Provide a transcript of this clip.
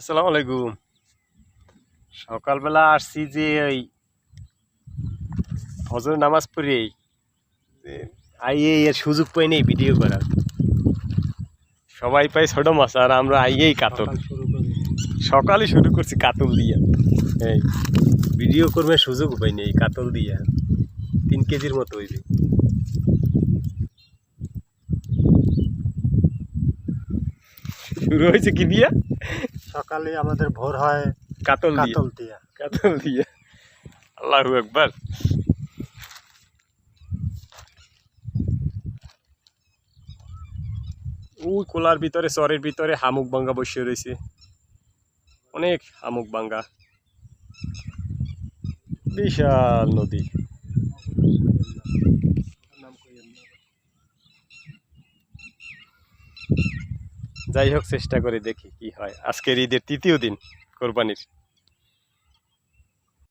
আসসালামু আলাইকুম। সকালবেলা আসছি যে ওই ফজর নামাজ পড়েই যে আইয়ে এর সুযোগ পাই নেই ভিডিও করার। সবাই পাই ছোট মাছ আর আমরা আইয়েই কাতল। সকালে শুরু করছি কাতল দিয়া। এই ভিডিও করবে সুযোগ পাই নেই কাতল দিয়া। তিন কেজির মতো হইবে। শুরু হয়েছে কি দিয়া? সকালে আমাদের ভোর হয় কাতল কাতল দিয়া। কাতল দিয়া। আল্লাহু একবার ওই কোলার ভিতরে চরের ভিতরে হামুক বাঙ্গা বসে রয়েছে। অনেক হামুক বাঙ্গা। বিশাল নদী। যাই হোক চেষ্টা করে দেখি কি হয়। আজকের ঈদের তৃতীয় দিন কোরবানির।